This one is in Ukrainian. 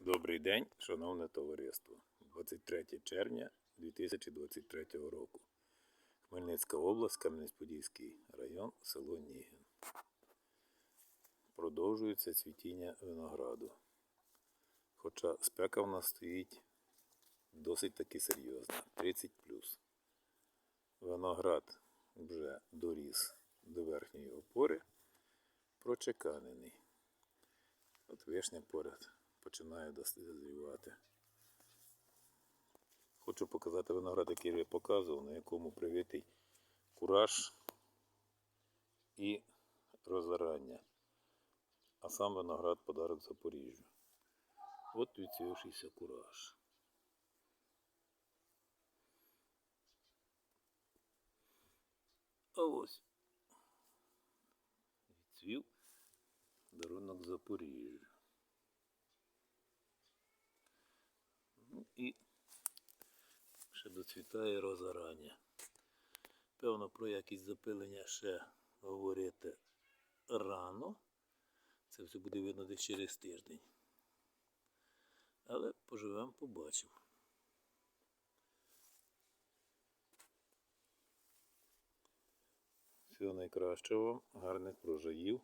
Добрий день, шановне товариство. 23 червня 2023 року. Хмельницька область, Кам'янець-Подільський район, село Нігін. Продовжується цвітіння винограду. Хоча спека в нас стоїть досить таки серйозна 30 Виноград вже доріс до верхньої опори, прочеканений. От вишня поряд починає дозрівати. Хочу показати виноград, який я показував, на якому привитий кураж і розорання. А сам виноград подарок Запоріжжю. От відсвівшийся кураж. А ось відцвів дарунок Запоріжжя. І ще доцвітає розорання. Певно, про якість запилення ще говорити рано. Це все буде видно десь через тиждень. Але поживемо, побачимо. Всього найкращого вам, гарних врожаїв